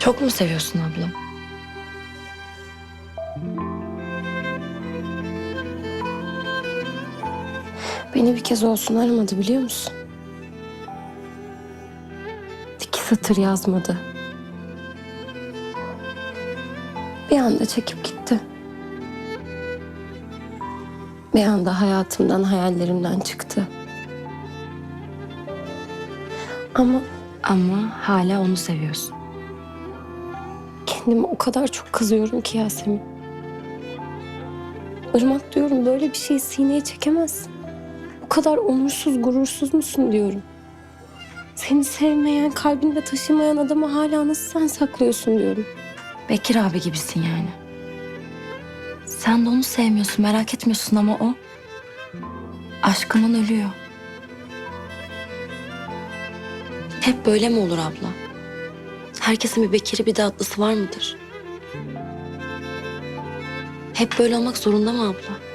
Çok mu seviyorsun ablam? Beni bir kez olsun aramadı biliyor musun? İki satır yazmadı. Bir anda çekip gitti. Bir anda hayatımdan, hayallerimden çıktı. Ama Ama hala onu seviyorsun. Kendime o kadar çok kızıyorum ki Yasemin. Irmak diyorum böyle bir şeyi sineye çekemezsin. Bu kadar onursuz, gurursuz musun diyorum. Seni sevmeyen, kalbinde taşımayan adamı hala nasıl sen saklıyorsun diyorum. Bekir abi gibisin yani. Sen de onu sevmiyorsun, merak etmiyorsun ama o aşkından ölüyor. Hep böyle mi olur abla? Herkesin bir Bekir'i bir de atlısı var mıdır? Hep böyle olmak zorunda mı abla?